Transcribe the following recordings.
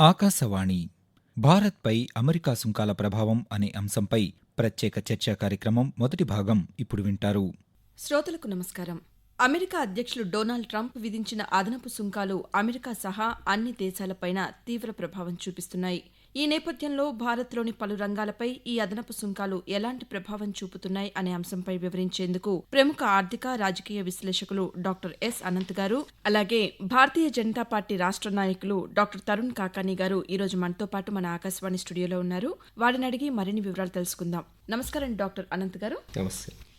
ఆకాశవాణి భారత్పై అమెరికా సుంకాల ప్రభావం అనే అంశంపై ప్రత్యేక చర్చా కార్యక్రమం మొదటి భాగం ఇప్పుడు వింటారు. శ్రోతలకు నమస్కారం. అమెరికా అధ్యక్షులు డొనాల్డ్ ట్రంప్ విధించిన అదనపు సుంకాలు అమెరికా సహా అన్ని దేశాలపైన తీవ్ర ప్రభావం చూపిస్తున్నాయి. ఈ నేపథ్యంలో భారత్లోని పలు రంగాలపై ఈ అదనపు సుంకాలు ఎలాంటి ప్రభావం చూపుతున్నాయి అనే అంశంపై వివరించేందుకు ప్రముఖ ఆర్థిక రాజకీయ విశ్లేషకులు డాక్టర్ ఎస్ అనంత్ గారు అలాగే భారతీయ జనతా పార్టీ రాష్ట్ర నాయకులు డాక్టర్ తరుణ్ కాకాని గారు ఈ రోజు మనతో పాటు మన ఆకాశవాణి స్టూడియోలో ఉన్నారు. వారిని అడిగి మరిన్ని వివరాలు తెలుసుకుందాం. నమస్కారం డాక్టర్ అనంత్ గారు.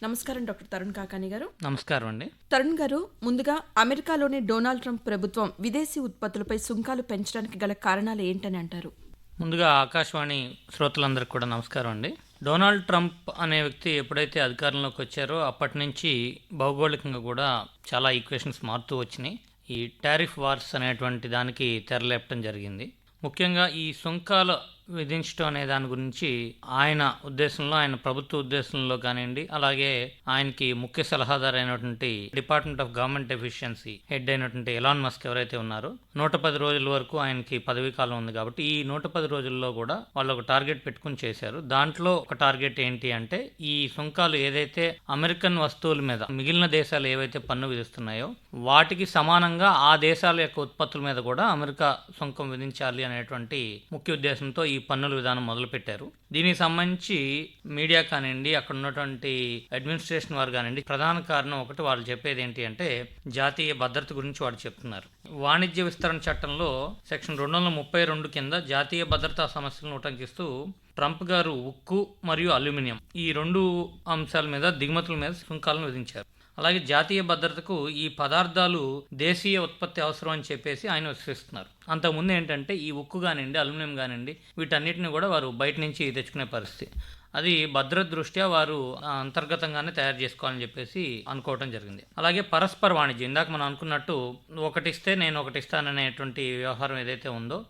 నమస్కారం డాక్టర్ తరుణ్ కాకాని గారు. నమస్కారం అండి. తరుణ్ గారు ముందుగా అమెరికాలోని డొనాల్డ్ ట్రంప్ ప్రభుత్వం విదేశీ ఉత్పత్తులపై సుంకాలు పెంచడానికి గల కారణాలు ఏంటని అంటారు? ముందుగా ఆకాశవాణి శ్రోతలందరికీ కూడా నమస్కారం అండి. డొనాల్డ్ ట్రంప్ అనే వ్యక్తి ఎప్పుడైతే అధికారంలోకి వచ్చారో అప్పటి నుంచి భౌగోళికంగా కూడా చాలా ఈక్వేషన్స్ మారుతూ వచ్చినాయి. ఈ టారిఫ్ వార్స్ అనేటువంటి దానికి తెరలేపటం జరిగింది. ముఖ్యంగా ఈ సుంకాల విధించడం అనే దాని గురించి ఆయన ఉద్దేశంలో ఆయన ప్రభుత్వ ఉద్దేశంలో కానివ్వండి అలాగే ఆయనకి ముఖ్య సలహాదారు అయినటువంటి department of government efficiency head అయినటువంటి ఎలాన్ మస్క్ ఎవరైతే ఉన్నారో నూట పది రోజుల వరకు ఆయనకి పదవీ కాలం ఉంది కాబట్టి ఈ నూట పది రోజుల్లో కూడా వాళ్ళు ఒక టార్గెట్ పెట్టుకుని చేశారు. దాంట్లో ఒక టార్గెట్ ఏంటి అంటే ఈ సుంకాలు ఏదైతే అమెరికన్ వస్తువుల మీద మిగిలిన దేశాలు ఏవైతే పన్ను విధిస్తున్నాయో వాటికి సమానంగా ఆ దేశాల యొక్క ఉత్పత్తుల మీద కూడా అమెరికా సుంకం విధించాలి అనేటువంటి ముఖ్య ఉద్దేశంతో ఈ పన్నుల విధానం మొదలుపెట్టారు. దీనికి సంబంధించి మీడియా కానివ్వండి అక్కడ ఉన్నటువంటి అడ్మినిస్ట్రేషన్ వారు కానివ్వండి ప్రధాన కారణం ఒకటి వాళ్ళు చెప్పేది ఏంటి అంటే జాతీయ భద్రత గురించి వాళ్ళు చెప్తున్నారు. వాణిజ్య విస్తరణ చట్టంలో సెక్షన్ రెండు వందల ముప్పై రెండు కింద జాతీయ భద్రతా సమస్యలను ఉటంకిస్తూ ట్రంప్ గారు ఉక్కు మరియు అల్యూమినియం ఈ రెండు అంశాల మీద దిగుమతుల మీద సుంకాలను విధించారు. అలాగే జాతీయ భద్రతకు ఈ పదార్థాలు దేశీయ ఉత్పత్తి అవసరం అని చెప్పేసి ఆయన విశ్వసిస్తున్నారు. అంతకుముందు ఏంటంటే ఈ ఉక్కు కానివ్వండి అల్యూమినియం కానివ్వండి వీటన్నిటిని కూడా వారు బయట నుంచి తెచ్చుకునే పరిస్థితి. అది భద్రత దృష్ట్యా వారు అంతర్గతంగానే తయారు చేసుకోవాలని చెప్పేసి అనుకోవటం జరిగింది. అలాగే పరస్పర వాణిజ్యం ఇందాక మనం అనుకున్నట్టు ఒకటి ఇస్తే నేను ఒకటి ఇస్తాననేటువంటి వ్యవహారం ఏదైతే ఉందో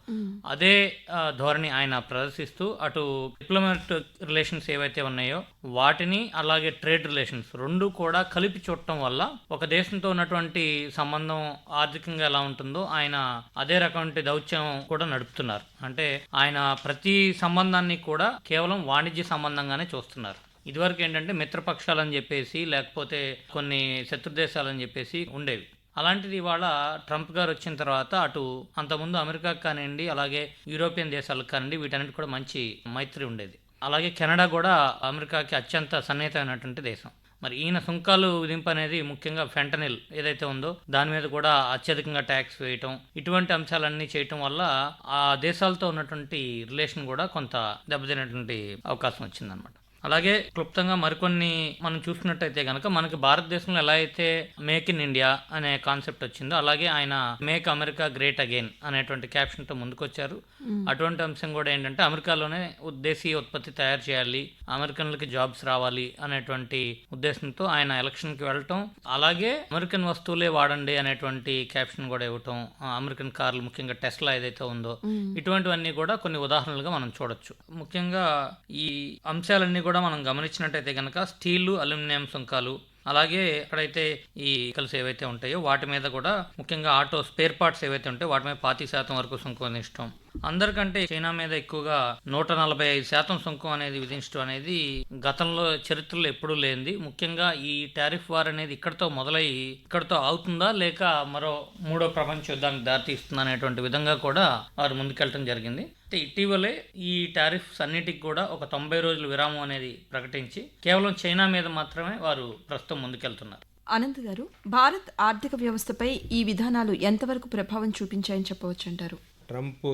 అదే ధోరణి ఆయన ప్రదర్శిస్తూ అటు డిప్లొమాట్ రిలేషన్స్ ఏవైతే ఉన్నాయో వాటిని అలాగే ట్రేడ్ రిలేషన్స్ రెండు కూడా కలిపి చూడటం వల్ల ఒక దేశంతో ఉన్నటువంటి సంబంధం ఆర్థికంగా ఎలా ఉంటుందో ఆయన అదే రకమైన దౌత్యం కూడా నడుపుతున్నారు. అంటే ఆయన ప్రతి సంబంధాన్ని కూడా కేవలం వాణిజ్య సంబంధంగానే చూస్తున్నారు. ఇదివరకు ఏంటంటే మిత్రపక్షాలని చెప్పేసి లేకపోతే కొన్ని శత్రు దేశాలని చెప్పేసి ఉండేవి. అలాంటిది ఇవాళ ట్రంప్ గారు వచ్చిన తర్వాత అటు అంతకుముందు అమెరికాకు కానివ్వండి అలాగే యూరోపియన్ దేశాలకు కానివ్వండి వీటన్నిటి కూడా మంచి మైత్రి ఉండేది. అలాగే కెనడా కూడా అమెరికాకి అత్యంత సన్నిహితమైనటువంటి దేశం. మరి ఈయన సుంకాలు విధింపు అనేది ముఖ్యంగా ఫెంటనిల్ ఏదైతే ఉందో దాని మీద కూడా అత్యధికంగా ట్యాక్స్ వేయటం ఇటువంటి అంశాలన్నీ చేయటం వల్ల ఆ దేశాలతో ఉన్నటువంటి రిలేషన్ కూడా కొంత దెబ్బతినటువంటి అవకాశం వచ్చిందనమాట అలాగే క్లుప్తంగా మరికొన్ని మనం చూసినట్టయితే కనుక మనకి భారతదేశంలో ఎలా అయితే మేక్ ఇన్ ఇండియా అనే కాన్సెప్ట్ వచ్చిందో అలాగే ఆయన మేక్ అమెరికా గ్రేట్ అగైన్ అనేటువంటి క్యాప్షన్తో ముందుకొచ్చారు అటువంటి అంశం కూడా ఏంటంటే అమెరికాలోనే దేశీయ ఉత్పత్తి తయారు చేయాలి అమెరికన్లకి జాబ్స్ రావాలి అనేటువంటి ఉద్దేశంతో ఆయన ఎలక్షన్కి వెళ్ళటం అలాగే అమెరికన్ వస్తువులే వాడండి అనేటువంటి క్యాప్షన్ కూడా ఇవ్వటం అమెరికన్ కార్లు ముఖ్యంగా టెస్లా ఏదైతే ఉందో ఇటువంటివన్నీ కూడా కొన్ని ఉదాహరణలుగా మనం చూడొచ్చు. ముఖ్యంగా ఈ అంశాలన్నీ కూడా కూడా మనం గమనించినట్టయితే కనుక స్టీలు అల్యూమినియం సుంకాలు అలాగే ఎక్కడైతే ఈ కలిసి ఏవైతే ఉంటాయో వాటి మీద కూడా ముఖ్యంగా ఆటో స్పేర్ పార్ట్స్ ఏవైతే ఉంటాయో వాటి మీద పాతి శాతం వరకు సుంకం ఇష్టం. అందరికంటే చైనా మీద ఎక్కువగా నూట నలభై ఐదు శాతం సుంకం అనేది విధించడం అనేది గతంలో చరిత్రలో ఎప్పుడూ లేనిది. ముఖ్యంగా ఈ టారిఫ్ వార్ అనేది ఇక్కడతో మొదలై ఇక్కడతో అవుతుందా లేక మరో మూడో ప్రపంచ యుద్ధానికి దారితీస్తుందా అనేటువంటి విధంగా కూడా వారు ముందుకెళ్ళటం జరిగింది. అయితే ఇటీవలే ఈ టారిఫ్స్ అన్నిటికి కూడా ఒక తొంభై రోజుల విరామం అనేది ప్రకటించి కేవలం చైనా మీద మాత్రమే వారు ప్రస్తుతం ముందుకెళ్తున్నారు. అనంత్ గారు భారత్ ఆర్థిక వ్యవస్థపై ఈ విధానాలు ఎంతవరకు ప్రభావం చూపించాయని చెప్పవచ్చు అంటారు ట్రంప్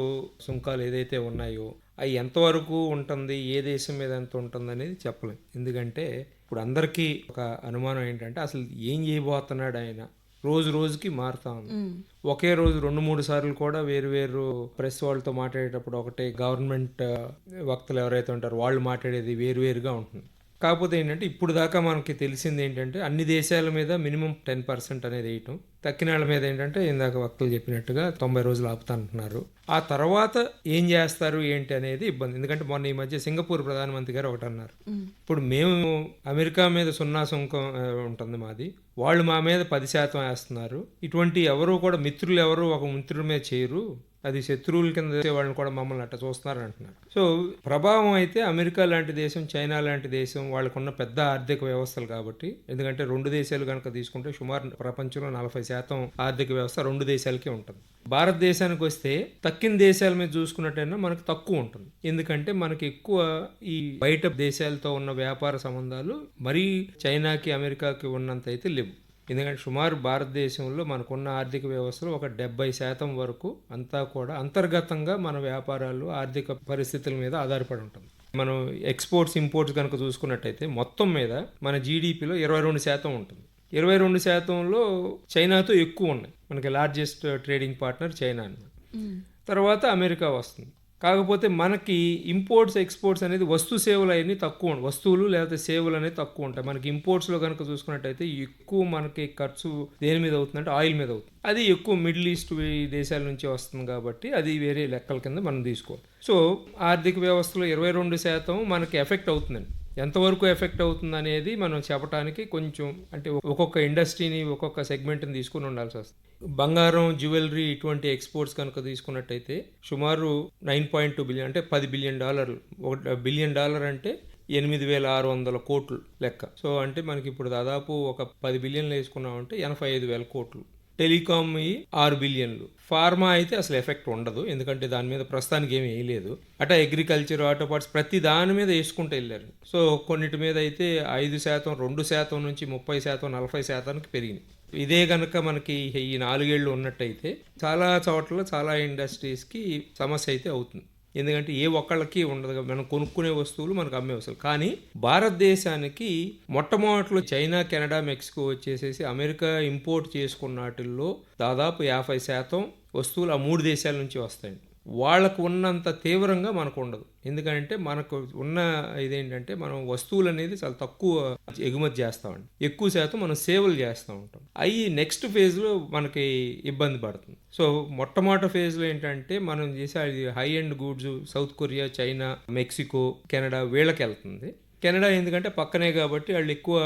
సుంకాలు ఏదైతే ఉన్నాయో అవి ఎంతవరకు ఉంటుంది ఏ దేశం మీద ఎంత ఉంటుంది అనేది చెప్పలేం. ఎందుకంటే ఇప్పుడు అందరికీ ఒక అనుమానం ఏంటంటే అసలు ఏం చేయబోతున్నాడు ఆయన? రోజు రోజుకి మారుతా ఉంది. ఒకే రోజు రెండు మూడు సార్లు కూడా వేరు వేరు ప్రెస్ వాళ్ళతో మాట్లాడేటప్పుడు ఒకటే గవర్నమెంట్ వక్తలు ఎవరైతే ఉంటారో వాళ్ళు మాట్లాడేది వేరు వేరుగా ఉంటుంది. కాకపోతే ఏంటంటే ఇప్పుడు దాకా మనకి తెలిసింది ఏంటంటే అన్ని దేశాల మీద మినిమం టెన్ పర్సెంట్ అనేది వేయటం. తక్కిన వాళ్ళ మీద ఏంటంటే ఇందాక వక్తలు చెప్పినట్టుగా తొంభై రోజులు ఆపుతానంటున్నారు. ఆ తర్వాత ఏం చేస్తారు ఏంటి అనేది ఇబ్బంది. ఎందుకంటే మొన్న ఈ మధ్య సింగపూర్ ప్రధానమంత్రి గారు ఒకటి అన్నారు. ఇప్పుడు మేము అమెరికా మీద సున్నా సుంకం ఉంటుంది మాది. వాళ్ళు మా మీద పది శాతం వేస్తున్నారు. ఇటువంటి ఎవరు కూడా మిత్రులు ఎవరు ఒక మిత్రుల మీద చేయరు. అది శత్రువుల కింద వాళ్ళని కూడా మమ్మల్ని అట్ట చూస్తున్నారు అంటున్నారు. సో ప్రభావం అయితే అమెరికా లాంటి దేశం చైనా లాంటి దేశం వాళ్ళకున్న పెద్ద ఆర్థిక వ్యవస్థలు కాబట్టి ఎందుకంటే రెండు దేశాలు కనుక తీసుకుంటే సుమారు ప్రపంచంలో నలభై శాతం ఆర్థిక వ్యవస్థ రెండు దేశాలకే ఉంటుంది. భారతదేశానికి వస్తే తక్కిన దేశాల మీద చూసుకున్నట్టయినా మనకు తక్కువ ఉంటుంది. ఎందుకంటే మనకి ఎక్కువ ఈ బయట దేశాలతో ఉన్న వ్యాపార సంబంధాలు మరీ చైనాకి అమెరికాకి ఉన్నంత అయితే లేవు. ఎందుకంటే సుమారు భారతదేశంలో మనకున్న ఆర్థిక వ్యవస్థలో ఒక డెబ్బై శాతం వరకు అంతా కూడా అంతర్గతంగా మన వ్యాపారాలు ఆర్థిక పరిస్థితుల మీద ఆధారపడి ఉంటుంది. మనం ఎక్స్పోర్ట్స్ ఇంపోర్ట్స్ కనుక చూసుకున్నట్టయితే మొత్తం మీద మన జీడిపిలో ఇరవై రెండు శాతం ఉంటుంది. ఇరవై రెండు శాతంలో చైనాతో ఎక్కువ ఉన్నాయి. మనకి లార్జెస్ట్ ట్రేడింగ్ పార్ట్నర్ చైనా అన్నమాట. తర్వాత అమెరికా వస్తుంది. కాకపోతే మనకి ఇంపోర్ట్స్ ఎక్స్పోర్ట్స్ అనేది వస్తు సేవలు అవన్నీ తక్కువ వస్తువులు లేకపోతే సేవలు అనేది తక్కువ ఉంటాయి. మనకి ఇంపోర్ట్స్లో కనుక చూసుకున్నట్టయితే ఎక్కువ మనకి ఖర్చు దేని మీద అవుతుందంటే ఆయిల్ మీద అవుతుంది. అది ఎక్కువ మిడిల్ ఈస్ట్ దేశాల నుంచి వస్తుంది కాబట్టి అది వేరే లెక్కల కింద మనం తీసుకోవాలి. సో ఆర్థిక వ్యవస్థలో ఇరవై రెండు శాతం మనకి ఎఫెక్ట్ అవుతుందండి. ఎంతవరకు ఎఫెక్ట్ అవుతుంది అనేది మనం చెప్పడానికి కొంచెం అంటే ఒక్కొక్క ఇండస్ట్రీని ఒక్కొక్క సెగ్మెంట్ని తీసుకుని ఉండాల్సి వస్తుంది. బంగారం జ్యువెలరీ ఇటువంటి ఎక్స్పోర్ట్స్ కనుక తీసుకున్నట్టయితే సుమారు నైన్ పాయింట్ టూ బిలియన్ అంటే పది బిలియన్ డాలర్లు. ఒక బిలియన్ డాలర్ అంటే ఎనిమిది వేల ఆరు వందల కోట్లు లెక్క. సో అంటే మనకి ఇప్పుడు దాదాపు ఒక పది బిలియన్లు వేసుకున్నామంటే ఎనభై ఐదు వేల కోట్లు. టెలికామ్ ఈ ఆరు బిలియన్లు. ఫార్మా అయితే అసలు ఎఫెక్ట్ ఉండదు. ఎందుకంటే దాని మీద ప్రస్తుతానికి ఏమి వేయలేదు. అట అగ్రికల్చర్ ఆటో పార్ట్స్ ప్రతి దాని మీద వేసుకుంటూ వెళ్ళారు. సో కొన్నిటి మీద అయితే ఐదు శాతం రెండు శాతం నుంచి ముప్పై శాతం నలభై శాతానికి పెరిగింది ఇదే కనుక మనకి ఈ నాలుగేళ్ళు ఉన్నట్టయితే చాలా చోట్ల చాలా ఇండస్ట్రీస్కి సమస్య అయితే అవుతుంది. ఎందుకంటే ఏ ఒక్కళ్ళకి ఉండదు మనం కొనుక్కునే వస్తువులు మనకు అమ్మే వస్తువులు. కానీ భారతదేశానికి మొట్టమొదటిలో చైనా కెనడా మెక్సికో వచ్చేసేసి అమెరికా ఇంపోర్ట్ చేసుకున్న వాటిల్లో దాదాపు యాభై శాతం వస్తువులు ఆ మూడు దేశాల నుంచి వస్తాయి వాళ్ళకు ఉన్నంత తీవ్రంగా మనకు ఉండదు. ఎందుకంటే మనకు ఉన్న ఇదేంటంటే మనం వస్తువులు అనేది చాలా తక్కువ ఎగుమతి చేస్తామండి. ఎక్కువ శాతం మనం సేవలు చేస్తూ ఉంటాం. అవి నెక్స్ట్ ఫేజ్లో మనకి ఇబ్బంది పడుతుంది. సో మొట్టమొదటి ఫేజ్లో ఏంటంటే మనం చేసే high end goods South Korea China Mexico Canada వీళ్ళకి వెళ్తుంది కెనడా ఎందుకంటే పక్కనే కాబట్టి వాళ్ళు ఎక్కువ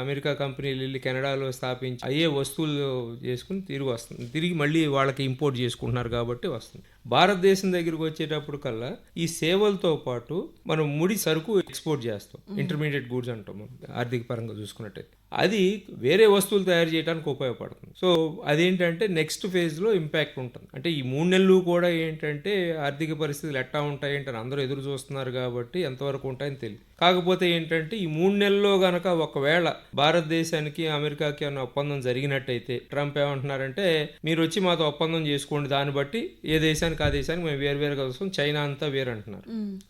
అమెరికా కంపెనీలు వెళ్ళి కెనడాలో స్థాపించి అయ్యే వస్తువులు చేసుకుని తిరిగి వస్తుంది తిరిగి మళ్ళీ వాళ్ళకి ఇంపోర్ట్ చేసుకుంటున్నారు కాబట్టి వస్తుంది భారతదేశం దగ్గరికి వచ్చేటప్పుడు కల్లా ఈ సేవలతో పాటు మనం ముడి సరుకు ఎక్స్పోర్ట్ చేస్తాం. ఇంటర్మీడియట్ గూడ్స్ అంటాం ఆర్థిక పరంగా చూసుకున్నట్టయితే. అది వేరే వస్తువులు తయారు చేయడానికి ఉపయోగపడుతుంది. సో అదేంటంటే నెక్స్ట్ ఫేజ్లో ఇంపాక్ట్ ఉంటుంది. అంటే ఈ మూడు నెలలు కూడా ఏంటంటే ఆర్థిక పరిస్థితులు ఎట్టా ఉంటాయి ఏంటని అందరూ ఎదురు చూస్తున్నారు కాబట్టి ఎంతవరకు ఉంటాయని తెలియదు కాకపోతే ఏంటంటే ఈ మూడు నెలల్లో గనక ఒకవేళ భారతదేశానికి అమెరికాకి అన్న ఒప్పందం జరిగినట్టయితే ట్రంప్ ఏమంటున్నారంటే మీరు వచ్చి మాతో ఒప్పందం చేసుకోండి. దాన్ని బట్టి ఏ దేశానికి ఆ దేశానికి మేము వేరు వేరుగా వస్తాం చైనా అంతా వేరు అంటున్నారు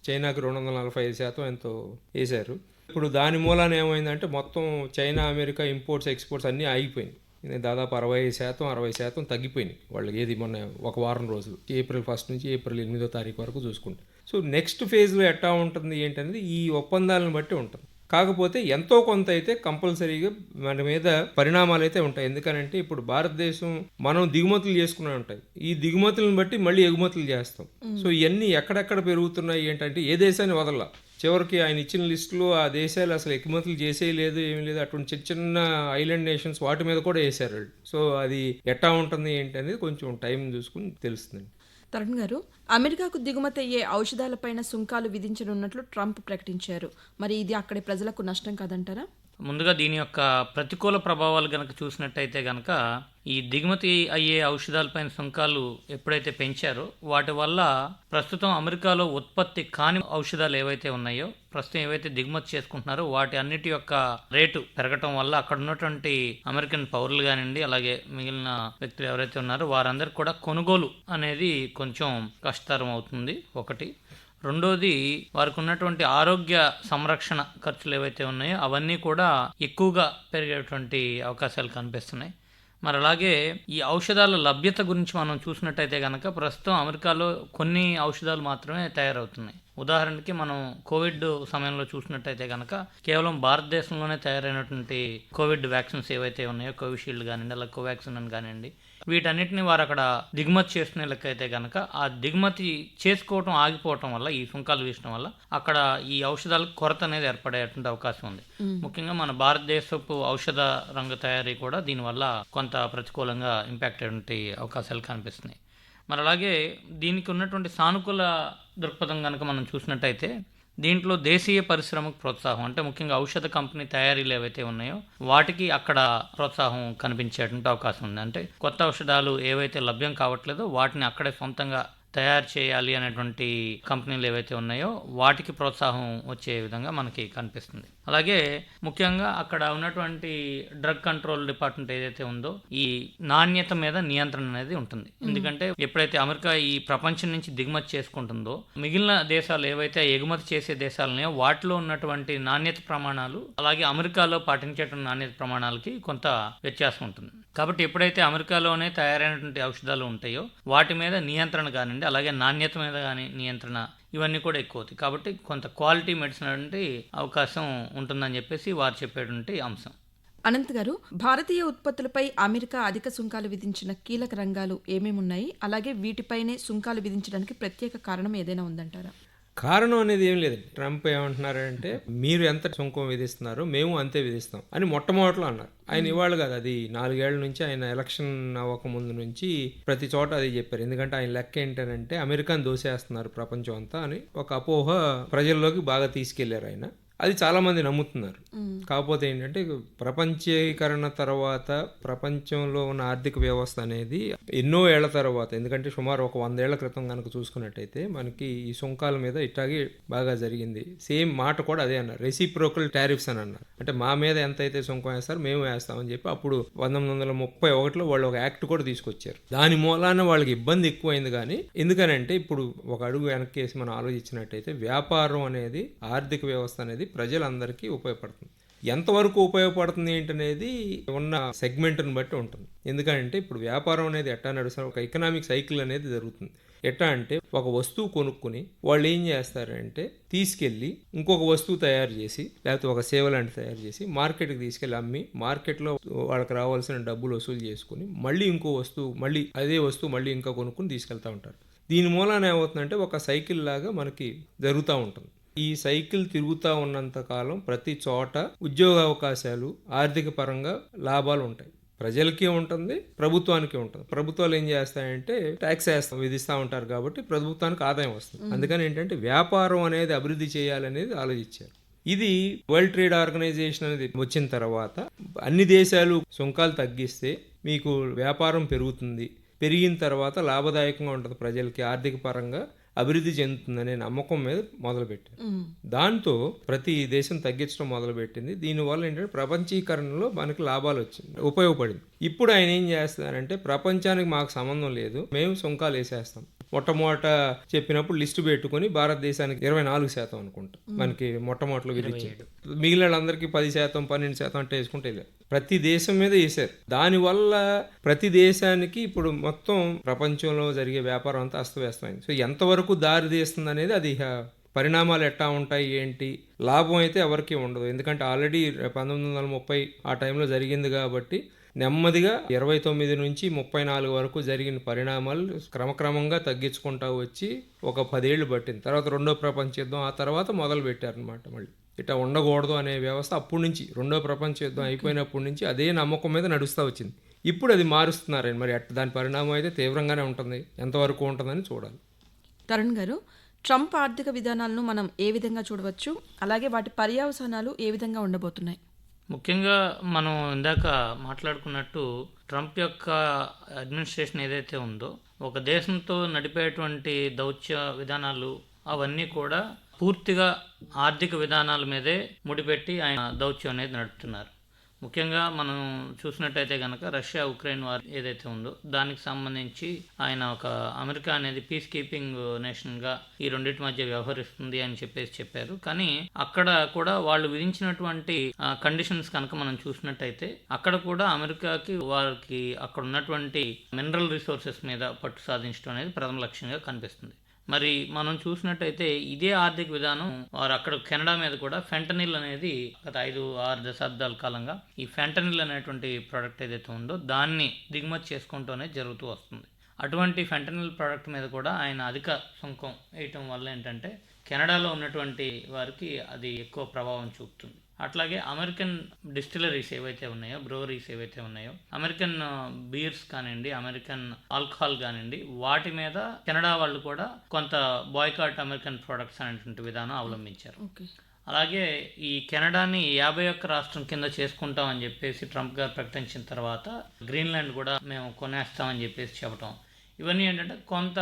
చైనాకి రెండు వందల నలభై ఐదు శాతం ఎంతో వేశారు. ఇప్పుడు దాని మూలాన ఏమైందంటే మొత్తం చైనా అమెరికా ఇంపోర్ట్స్ ఎక్స్పోర్ట్స్ అన్నీ ఆగిపోయింది దాదాపు అరవై శాతం అరవై శాతం తగ్గిపోయినాయి. వాళ్ళకి ఏది మొన్న ఒక వారం రోజులు ఏప్రిల్ ఫస్ట్ నుంచి ఏప్రిల్ ఎనిమిదో తారీఖు వరకు చూసుకుంటే. సో నెక్స్ట్ ఫేజ్లో ఎట్టా ఉంటుంది ఏంటనేది ఈ ఒప్పందాలను బట్టి ఉంటుంది. కాకపోతే ఎంతో కొంత అయితే కంపల్సరీగా మన మీద పరిణామాలు అయితే ఉంటాయి. ఎందుకనంటే ఇప్పుడు భారతదేశం మనం దిగుమతులు చేసుకునే ఉంటాయి. ఈ దిగుమతులను బట్టి మళ్ళీ ఎగుమతులు చేస్తాం. సో ఇవన్నీ ఎక్కడెక్కడ పెరుగుతున్నాయి ఏంటంటే ఏ దేశాన్ని వదల చివరికి ఆయన ఇచ్చిన లిస్టులో ఆ దేశాలు అసలు ఎగుమతులు చేసే లేదు ఏమీ లేదు అటువంటి చిన్న చిన్న ఐలాండ్ నేషన్స్ వాటి మీద కూడా వేశారు. వాళ్ళు. సో అది ఎట్టా ఉంటుంది ఏంటి అనేది కొంచెం టైం చూసుకుని తెలుస్తుంది తరుణ్ గారు అమెరికాకు దిగుమతి అయ్యే ఔషధాలపైన సుంకాలు విధించనున్నట్లు ట్రంప్ ప్రకటించారు. మరి ఇది అక్కడి ప్రజలకు నష్టం కాదంటారా? ముందుగా దీని యొక్క ప్రతికూల ప్రభావాలు కనుక చూసినట్టయితే కనుక ఈ దిగుమతి అయ్యే ఔషధాలపైన సుంకాలు ఎప్పుడైతే పెంచారో వాటి వల్ల ప్రస్తుతం అమెరికాలో ఉత్పత్తి కాని ఔషధాలు ఏవైతే ఉన్నాయో ప్రస్తుతం ఏవైతే దిగుమతి చేసుకుంటున్నారో వాటి అన్నిటి యొక్క రేటు పెరగటం వల్ల అక్కడ ఉన్నటువంటి అమెరికన్ పౌరులు కానివ్వండి అలాగే మిగిలిన వ్యక్తులు ఎవరైతే ఉన్నారో వారందరూ కూడా కొనుగోలు అనేది కొంచెం కష్టతరం అవుతుంది. ఒకటి. రెండోది వారికి ఉన్నటువంటి ఆరోగ్య సంరక్షణ ఖర్చులు ఏవైతే ఉన్నాయో అవన్నీ కూడా ఎక్కువగా పెరిగేటువంటి అవకాశాలు కనిపిస్తున్నాయి. మరి అలాగే ఈ ఔషధాల లభ్యత గురించి మనం చూసినట్టయితే కనుక ప్రస్తుతం అమెరికాలో కొన్ని ఔషధాలు మాత్రమే తయారవుతున్నాయి. ఉదాహరణకి మనం కోవిడ్ సమయంలో చూసినట్టయితే కనుక కేవలం భారతదేశంలోనే తయారైనటువంటి కోవిడ్ వ్యాక్సిన్స్ ఏవైతే ఉన్నాయో కోవిషీల్డ్ కానివ్వండి అలా కోవాక్సిన్ అని కానివ్వండి వీటన్నిటిని వారు అక్కడ దిగుమతి చేసుకునే లెక్క అయితే కనుక ఆ దిగుమతి చేసుకోవటం ఆగిపోవటం వల్ల ఈ సుంకాలు వేసడం వల్ల అక్కడ ఈ ఔషధాలకు కొరత అనేది ఏర్పడేటువంటి అవకాశం ఉంది. ముఖ్యంగా మన భారతదేశపు ఔషధ రంగ తయారీ కూడా దీనివల్ల కొంత ప్రతికూలంగా ఇంపాక్ట్ అయ్యేటువంటి అవకాశాలు కనిపిస్తున్నాయి. మరి అలాగే దీనికి ఉన్నటువంటి సానుకూల దృక్పథం కనుక మనం చూసినట్టయితే దీంట్లో దేశీయ పరిశ్రమకు ప్రోత్సాహం అంటే ముఖ్యంగా ఔషధ కంపెనీ తయారీలు ఏవైతే ఉన్నాయో వాటికి అక్కడ ప్రోత్సాహం కనిపించేటువంటి అవకాశం ఉంది. అంటే కొత్త ఔషధాలు ఏవైతే లభ్యం కావట్లేదో వాటిని అక్కడే సొంతంగా తయారు చేయాలి అనేటువంటి కంపెనీలు ఏవైతే ఉన్నాయో వాటికి ప్రోత్సాహం వచ్చే విధంగా మనకి కనిపిస్తుంది. అలాగే ముఖ్యంగా అక్కడ ఉన్నటువంటి డ్రగ్ కంట్రోల్ డిపార్ట్మెంట్ ఏదైతే ఉందో ఈ నాణ్యత మీద నియంత్రణ అనేది ఉంటుంది. ఎందుకంటే ఎప్పుడైతే అమెరికా ఈ ప్రపంచం నుంచి దిగుమతి చేసుకుంటుందో మిగిలిన దేశాలు ఏవైతే ఎగుమతి చేసే దేశాలు ఉన్నాయో వాటిలో ఉన్నటువంటి నాణ్యత ప్రమాణాలు అలాగే అమెరికాలో పాటించేటువంటి నాణ్యత ప్రమాణాలకి కొంత వ్యత్యాసం ఉంటుంది. కాబట్టి ఎప్పుడైతే అమెరికాలోనే తయారైనటువంటి ఔషధాలు ఉంటాయో వాటి మీద నియంత్రణ కానివ్వండి అలాగే నాణ్యత మీద కానీ నియంత్రణ ఇవన్నీ కూడా ఎక్కువ అవుతాయి కాబట్టి కొంత క్వాలిటీ మెడిసిన్ అంటే అవకాశం ఉంటుందని చెప్పేసి వారు చెప్పేటువంటి అంశం. అనంత్ గారు భారతీయ ఉత్పత్తులపై అమెరికా అధిక సుంకాలు విధించిన కీలక రంగాలు ఏమేమి ఉన్నాయి అలాగే వీటిపైనే సుంకాలు విధించడానికి ప్రత్యేక కారణం ఏదైనా ఉందంటారా? కారణం అనేది ఏం లేదు. ట్రంప్ ఏమంటున్నారంటే మీరు ఎంత సుంకం విధిస్తున్నారో మేము అంతే విధిస్తాం అని మొట్టమొదటిలో అన్నారు. ఆయన ఇవాళ కాదు అది నాలుగేళ్ళ నుంచి ఆయన ఎలక్షన్ అవ్వక ముందు నుంచి ప్రతి చోట అది చెప్పారు. ఎందుకంటే ఆయన లెక్క ఏంటంటే అమెరికాని దోసేస్తున్నారు ప్రపంచం అంతా అని ఒక అపోహ ప్రజల్లోకి బాగా తీసుకెళ్ళారు ఆయన. అది చాలా మంది నమ్ముతున్నారు. కాకపోతే ఏంటంటే ప్రపంచీకరణ తర్వాత ప్రపంచంలో ఉన్న ఆర్థిక వ్యవస్థ అనేది ఎన్నో ఏళ్ళ తర్వాత ఎందుకంటే సుమారు ఒక వందేళ్ళ క్రితం కనుక చూసుకున్నట్టయితే మనకి ఈ సుంకాల మీద ఇట్లాగే బాగా జరిగింది. సేమ్ మాట కూడా అదే అన్నారు. రెసిప్రోకల్ టారిఫ్స్ అని అన్నారు. అంటే మా మీద ఎంత అయితే సుంకం వేస్తారో మేము వేస్తామని చెప్పి అప్పుడు పంతొమ్మిది వందల ముప్పై ఒకటిలో వాళ్ళు ఒక యాక్ట్ కూడా తీసుకొచ్చారు. దాని మూలాన వాళ్ళకి ఇబ్బంది ఎక్కువైంది కానీ ఎందుకనంటే ఇప్పుడు ఒక అడుగు వెనక్కి వేసి మనం ఆలోచించినట్టయితే వ్యాపారం అనేది ఆర్థిక వ్యవస్థ అనేది ప్రజలందరికీ ఉపయోగపడుతుంది. ఎంతవరకు ఉపయోగపడుతుంది ఏంటనేది ఉన్న సెగ్మెంట్ని బట్టి ఉంటుంది. ఎందుకంటే ఇప్పుడు వ్యాపారం అనేది ఎట్టా నడుస్తారు ఒక ఎకనామిక్ సైకిల్ అనేది జరుగుతుంది. ఎట్టా అంటే ఒక వస్తువు కొనుక్కుని వాళ్ళు ఏం చేస్తారంటే తీసుకెళ్ళి ఇంకొక వస్తువు తయారు చేసి లేకపోతే ఒక సేవ లాంటి తయారు చేసి మార్కెట్కి తీసుకెళ్ళి అమ్మి మార్కెట్లో వాళ్ళకి రావాల్సిన డబ్బులు వసూలు చేసుకుని మళ్ళీ ఇంకో వస్తువు మళ్ళీ అదే వస్తువు మళ్ళీ ఇంకా కొనుక్కుని తీసుకెళ్తూ ఉంటారు. దీని మూలాన ఏమవుతుందంటే ఒక సైకిల్ లాగా మనకి జరుగుతూ ఉంటుంది. ఈ సైకిల్ తిరుగుతూ ఉన్నంత కాలం ప్రతి చోట ఉద్యోగ అవకాశాలు ఆర్థిక పరంగా లాభాలు ఉంటాయి. ప్రజలకి ఉంటుంది ప్రభుత్వానికి ఉంటుంది. ప్రభుత్వాలు ఏం చేస్తాయంటే ట్యాక్స్ వేస్తాం విధిస్తూ ఉంటారు కాబట్టి ప్రభుత్వానికి ఆదాయం వస్తుంది. అందుకని ఏంటంటే వ్యాపారం అనేది అభివృద్ధి చేయాలనేది ఆలోచించారు. ఇది వరల్డ్ ట్రేడ్ ఆర్గనైజేషన్ అనేది వచ్చిన తర్వాత అన్ని దేశాలు సుంకాలు తగ్గిస్తే మీకు వ్యాపారం పెరుగుతుంది. పెరిగిన తర్వాత లాభదాయకంగా ఉంటుంది ప్రజలకి ఆర్థిక పరంగా అభివృద్ధి చెందుతుందనే నమ్మకం మీద మొదలుపెట్టారు. దాంతో ప్రతి దేశం తగ్గించడం మొదలుపెట్టింది. దీనివల్ల ఏంటంటే ప్రపంచీకరణలో మనకి లాభాలు వచ్చింది ఉపయోగపడింది. ఇప్పుడు ఆయన ఏం చేస్తున్నారంటే ప్రపంచానికి మాకు సంబంధం లేదు మేము సుంకాలు వేసేస్తాం. మొట్టమొదట చెప్పినప్పుడు లిస్టు పెట్టుకుని భారతదేశానికి ఇరవై నాలుగు శాతం అనుకుంటా. మనకి మొట్టమొదటిలో విధించాడు మిగిలిన వాళ్ళందరికీ పది శాతం పన్నెండు శాతం అంటే వేసుకుంటే వెళ్ళారు ప్రతి దేశం మీద వేశారు. దానివల్ల ప్రతి దేశానికి ఇప్పుడు మొత్తం ప్రపంచంలో జరిగే వ్యాపారం అంతా అస్తవ్యస్తమైంది. సో ఎంతవరకు దారి తీస్తుంది అనేది అది పరిణామాలు ఎట్టా ఉంటాయి ఏంటి? లాభం అయితే ఎవరికీ ఉండదు. ఎందుకంటే ఆల్రెడీ పంతొమ్మిది వందల ముప్పై ఆ టైంలో జరిగింది కాబట్టి నెమ్మదిగా ఇరవై తొమ్మిది నుంచి ముప్పై నాలుగు వరకు జరిగిన పరిణామాలు క్రమక్రమంగా తగ్గించుకుంటా వచ్చి ఒక పదేళ్ళు పట్టింది. తర్వాత రెండో ప్రపంచ యుద్ధం ఆ తర్వాత మొదలు పెట్టారనమాట మళ్ళీ. ఇట్లా ఉండకూడదు అనే వ్యవస్థ అప్పటి నుంచి రెండో ప్రపంచ యుద్ధం అయిపోయినప్పటి నుంచి అదే నమ్మకం మీద నడుస్తూ వచ్చింది. ఇప్పుడు అది మారుస్తున్నారని మరి అట్ దాని పరిణామం అయితే తీవ్రంగానే ఉంటుంది. ఎంతవరకు ఉంటుందని చూడాలి. తరుణ్ గారు ట్రంప్ ఆర్థిక విధానాలను మనం ఏ విధంగా చూడవచ్చు? అలాగే వాటి పర్యవసానాలు ఏ విధంగా ఉండబోతున్నాయి? ముఖ్యంగా మనం ఇందాక మాట్లాడుకున్నట్టు ట్రంప్ యొక్క అడ్మినిస్ట్రేషన్ ఏదైతే ఉందో ఒక దేశంతో నడిపేటువంటి దౌత్య విధానాలు అవన్నీ కూడా పూర్తిగా ఆర్థిక విధానాల మీదే ముడిపెట్టి ఆయన దౌత్యం అనేది నడుపుతున్నారు. ముఖ్యంగా మనం చూసినట్టయితే కనుక రష్యా ఉక్రెయిన్ వార్ ఏదైతే ఉందో దానికి సంబంధించి ఆయన ఒక అమెరికా అనేది పీస్ కీపింగ్ నేషన్గా ఈ రెండింటి మధ్య వ్యవహరిస్తుంది అని చెప్పేసి చెప్పారు. కానీ అక్కడ కూడా వాళ్ళు విధించినటువంటి కండిషన్స్ కనుక మనం చూసినట్టయితే అక్కడ కూడా అమెరికాకి వారికి అక్కడ ఉన్నటువంటి మినరల్ రిసోర్సెస్ మీద పట్టు సాధించడం అనేది ప్రథమ లక్ష్యంగా కనిపిస్తుంది. మరి మనం చూసినట్టయితే ఇదే ఆర్థిక విధానం వారు అక్కడ కెనడా మీద కూడా ఫెంటనిల్ అనేది గత ఐదు ఆరు దశాబ్దాల కాలంగా ఈ ఫెంటనిల్ అనేటువంటి ప్రోడక్ట్ ఏదైతే ఉందో దాన్ని దిగుమతి చేసుకుంటూనే జరుగుతూ వస్తుంది. అటువంటి ఫెంటనల్ ప్రోడక్ట్ మీద కూడా ఆయన అధిక సుంకం వేయటం వల్ల ఏంటంటే కెనడాలో ఉన్నటువంటి వారికి అది ఎక్కువ ప్రభావం చూపుతుంది. అట్లాగే అమెరికన్ డిస్టిలరీస్ ఏవైతే ఉన్నాయో బ్రోవరీస్ ఏవైతే ఉన్నాయో అమెరికన్ బీర్స్ కానివ్వండి అమెరికన్ ఆల్కహాల్ కానివ్వండి వాటి మీద కెనడా వాళ్ళు కూడా కొంత బాయ్కాట్ అమెరికన్ ప్రొడక్ట్స్ అనేటువంటి విధానం అవలంబించారు. అలాగే ఈ కెనడాని యాభై ఒక్క రాష్ట్రం కింద చేసుకుంటామని చెప్పేసి ట్రంప్ గారు ప్రకటించిన తర్వాత గ్రీన్లాండ్ కూడా మేము కొనేస్తామని చెప్పేసి చెప్పటం. ఇవన్నీ ఏంటంటే కొంత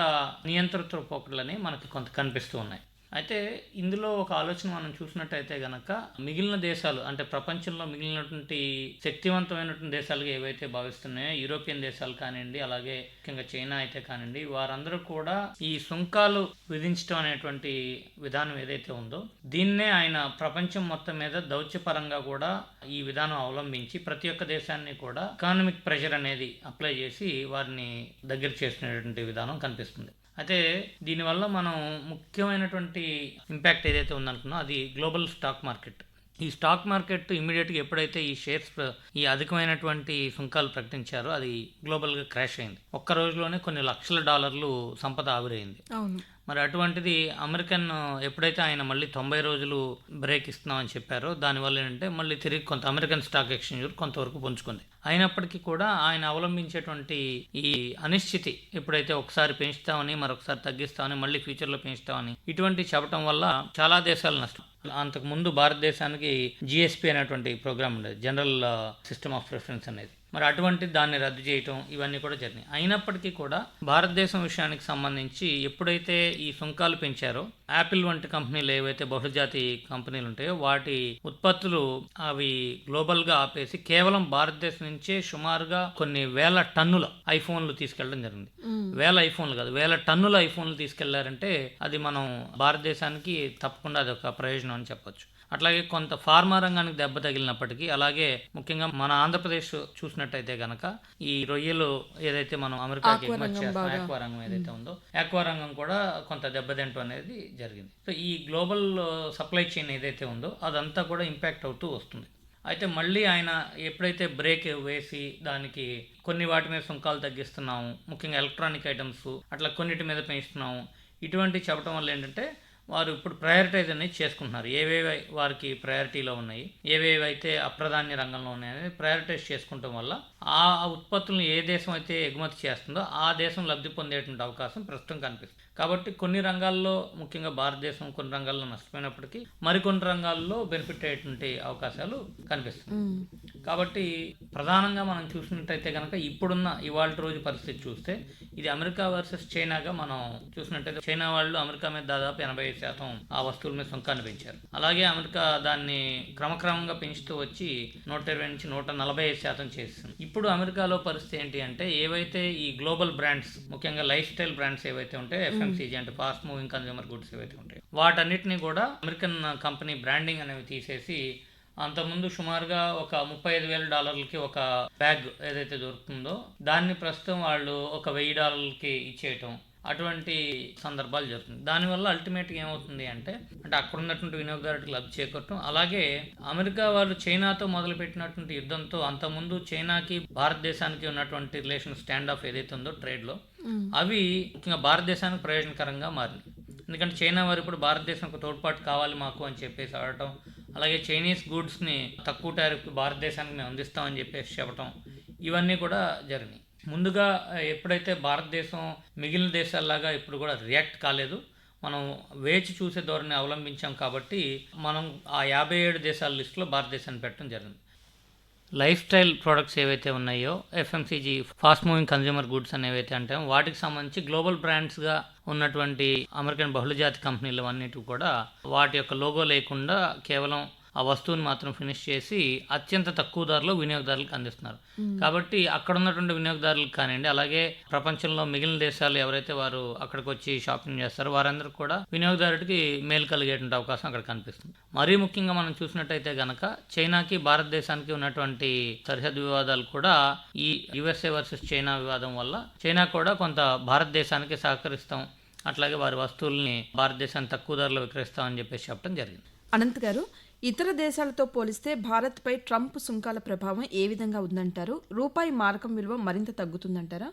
నియంత్రిత పోకడలని మనకి కొంత కనిపిస్తూ ఉన్నాయి. అయితే ఇందులో ఒక ఆలోచన మనం చూసినట్టయితే గనక మిగిలిన దేశాలు అంటే ప్రపంచంలో మిగిలినటువంటి శక్తివంతమైనటువంటి దేశాలుగా ఏవైతే భావిస్తున్నాయో యూరోపియన్ దేశాలు కానివ్వండి అలాగే ముఖ్యంగా చైనా అయితే కానివ్వండి వారందరూ కూడా ఈ సుంకాలు విధించడం అనేటువంటి విధానం ఏదైతే ఉందో దీన్నే ఆయన ప్రపంచం మొత్తం మీద దౌత్యపరంగా కూడా ఈ విధానం అవలంబించి ప్రతి ఒక్క దేశాన్ని కూడా ఎకానమిక్ ప్రెషర్ అనేది అప్లై చేసి వారిని దగ్గర చేసినటువంటి విధానం కనిపిస్తుంది. అయితే దీనివల్ల మనం ముఖ్యమైనటువంటి ఇంపాక్ట్ ఏదైతే ఉందనుకున్నా అది గ్లోబల్ స్టాక్ మార్కెట్. ఈ స్టాక్ మార్కెట్ ఇమ్మీడియట్గా ఎప్పుడైతే ఈ షేర్స్ ఈ అధికమైనటువంటి సుంకాలు ప్రకటించారో అది గ్లోబల్గా క్రాష్ అయింది. ఒక్క రోజులోనే కొన్ని లక్షల డాలర్లు సంపద ఆవిరైంది. అవును. మరి అటువంటిది అమెరికన్ ఎప్పుడైతే ఆయన మళ్ళీ తొంభై రోజులు బ్రేక్ ఇస్తున్నామని చెప్పారో దానివల్ల ఏంటంటే మళ్ళీ తిరిగి కొంత అమెరికన్ స్టాక్ ఎక్స్చేంజ్ కొంతవరకు పుంజుకుంది. అయినప్పటికీ కూడా ఆయన అవలంబించేటువంటి ఈ అనిశ్చితి ఎప్పుడైతే ఒకసారి పెంచుతామని మరొకసారి తగ్గిస్తామని మళ్ళీ ఫ్యూచర్లో పెంచుతామని ఇటువంటి చెప్పడం వల్ల చాలా దేశాలు నష్టం. అంతకు ముందు భారతదేశానికి జిఎస్పి అనేటువంటి ప్రోగ్రామ్ ఉండేది జనరల్ సిస్టమ్ ఆఫ్ ప్రిఫరెన్స్ అనేది. మరి అటువంటి దాన్ని రద్దు చేయటం ఇవన్నీ కూడా జరిగినాయి. అయినప్పటికీ కూడా భారతదేశం విషయానికి సంబంధించి ఎప్పుడైతే ఈ సుంకాలు పెంచారో యాపిల్ వంటి కంపెనీలు ఏవైతే బహుళజాతి కంపెనీలు ఉంటాయో వాటి ఉత్పత్తులు అవి గ్లోబల్గా ఆపేసి కేవలం భారతదేశం నుంచే సుమారుగా కొన్ని వేల టన్నుల ఐఫోన్లు తీసుకెళ్ళడం జరిగింది. వేల ఐఫోన్లు కాదు వేల టన్నుల ఐఫోన్లు తీసుకెళ్ళారంటే అది మనం భారతదేశానికి తప్పకుండా అది ఒక ప్రయోజనం అని చెప్పొచ్చు. అట్లాగే కొంత ఫార్మా రంగానికి దెబ్బ తగిలినప్పటికీ అలాగే ముఖ్యంగా మన ఆంధ్రప్రదేశ్ చూసినట్టయితే గనక ఈ రొయ్యలు ఏదైతే మనం అమెరికాకి ఎగుమతి చేస్తాం రంగం ఏదైతే ఉందో ఆక్వా రంగం కూడా కొంత దెబ్బతింటం అనేది జరిగింది. సో ఈ గ్లోబల్ సప్లై చైన్ ఏదైతే ఉందో అదంతా కూడా ఇంపాక్ట్ అవుతూ వస్తుంది. అయితే మళ్ళీ ఆయన ఎప్పుడైతే బ్రేక్ వేసి దానికి కొన్ని వాటి మీద సుంకాలు తగ్గిస్తున్నాము ముఖ్యంగా ఎలక్ట్రానిక్ ఐటమ్స్ అట్లా కొన్నిటి మీద పెంచుతున్నాము ఇటువంటి చెప్పడం వల్ల ఏంటంటే వారు ఇప్పుడు ప్రయారిటైజ్ అనేది చేసుకుంటున్నారు. ఏవేవి వారికి ప్రయారిటీలో ఉన్నాయి ఏవేవి అయితే అప్రధాన్య రంగంలో ఉన్నాయని ప్రయారిటైజ్ చేసుకుంటాం వల్ల ఆ ఉత్పత్తులను ఏ దేశం అయితే ఎగుమతి చేస్తుందో ఆ దేశం లబ్ధి పొందేటువంటి అవకాశం ప్రస్తుతం కనిపిస్తుంది. కాబట్టి కొన్ని రంగాల్లో ముఖ్యంగా భారతదేశం కొన్ని రంగాల్లో నష్టపోయినప్పటికీ మరికొన్ని రంగాల్లో బెనిఫిట్ అయ్యేటువంటి అవకాశాలు కనిపిస్తుంది కాబట్టి ప్రధానంగా మనం చూసినట్టయితే కనుక ఇప్పుడున్న ఇవాళ రోజు పరిస్థితి చూస్తే ఇది అమెరికా వర్సెస్ చైనాగా మనం చూసినట్టయితే చైనా వాళ్ళు అమెరికా మీద దాదాపు ఎనభై శాతం ఆ వస్తువుల మీద సుంకాన్ని పెంచారు. అలాగే అమెరికా దాన్ని క్రమక్రమంగా పెంచుతూ వచ్చి నూట ఇరవై నుంచి నూట నలభై ఐదు శాతం చేస్తుంది. ఇప్పుడు అమెరికాలో పరిస్థితి ఏంటి అంటే ఏవైతే ఈ గ్లోబల్ బ్రాండ్స్ ముఖ్యంగా లైఫ్ స్టైల్ బ్రాండ్స్ ఏవైతే ఉంటాయో ఎఫ్ఎంసీజీ అంటే ఫాస్ట్ మూవింగ్ కన్జ్యూమర్ గుడ్స్ ఏవైతే ఉంటాయో వాటన్నిటిని కూడా అమెరికన్ కంపెనీ బ్రాండింగ్ అనేవి తీసేసి అంతకుముందు సుమారుగా ఒక ముప్పై ఐదు వేల డాలర్లకి ఒక బ్యాగ్ ఏదైతే దొరుకుతుందో దాన్ని ప్రస్తుతం వాళ్ళు ఒక వెయ్యి డాలర్లకి ఇచ్చేయటం అటువంటి సందర్భాలు జరుగుతుంది. దానివల్ల అల్టిమేట్గా ఏమవుతుంది అంటే అంటే అక్కడ ఉన్నటువంటి వినియోగదారుడికి లబ్ధి చేకూరటం అలాగే అమెరికా వాళ్ళు చైనాతో మొదలుపెట్టినటువంటి యుద్ధంతో అంతకుముందు చైనాకి భారతదేశానికి ఉన్నటువంటి రిలేషన్ స్టాండ్ ఆఫ్ ఏదైతే ఉందో ట్రేడ్లో అవి ముఖ్యంగా భారతదేశానికి ప్రయోజనకరంగా మారింది ఎందుకంటే చైనా వారు ఇప్పుడు భారతదేశంకు తోడ్పాటు కావాలి మాకు అని చెప్పేసి ఆడటం అలాగే చైనీస్ గూడ్స్ని తక్కువ టారిఫ్ భారతదేశానికి మేము అందిస్తామని చెప్పేసి చెప్పటం ఇవన్నీ కూడా జరిగినాయి. ముందుగా ఎప్పుడైతే భారతదేశం మిగిలిన దేశాల్లాగా ఇప్పుడు కూడా రియాక్ట్ కాలేదు మనం వేచి చూసే ధోరణి అవలంబించాం కాబట్టి మనం ఆ యాభై ఏడు దేశాల లిస్టులో భారతదేశాన్ని పెట్టడం జరిగింది. లైఫ్ స్టైల్ ప్రోడక్ట్స్ ఏవైతే ఉన్నాయో FMCG fast moving consumer goods అని ఏవైతే అంటామో వాటికి సంబంధించి గ్లోబల్ బ్రాండ్స్గా ఉన్నటువంటి అమెరికన్ బహుళజాతి కంపెనీలు అన్నిటి కూడా వాటి యొక్క లోగో లేకుండా కేవలం ఆ వస్తువుని మాత్రం ఫినిష్ చేసి అత్యంత తక్కువ ధరలో వినియోగదారులకు అందిస్తున్నారు. కాబట్టి అక్కడ ఉన్నటువంటి వినియోగదారులకు కానివ్వండి అలాగే ప్రపంచంలో మిగిలిన దేశాలు ఎవరైతే వారు అక్కడికి వచ్చి షాపింగ్ చేస్తారో వారందరూ కూడా వినియోగదారుడికి మేలు కలిగేటువంటి అవకాశం అక్కడ కనిపిస్తుంది. మరీ ముఖ్యంగా మనం చూసినట్టయితే గనక చైనాకి భారతదేశానికి ఉన్నటువంటి సరిహద్దు వివాదాలు కూడా ఈ యుఎస్ఏ వర్సెస్ చైనా వివాదం వల్ల చైనా కూడా కొంత భారతదేశానికి సహకరిస్తాం అట్లాగే వారి వస్తువుల్ని భారతదేశానికి తక్కువ ధరలో విక్రయిస్తామని చెప్పేసి చెప్పడం జరిగింది. అనంత్ గారు ఇతర దేశాలతో పోలిస్తే భారత్పై ట్రంప్ సుంకాల ప్రభావం ఏ విధంగా ఉందంటారు? రూపాయి మారకం విలువ మరింత తగ్గుతుందంటారా?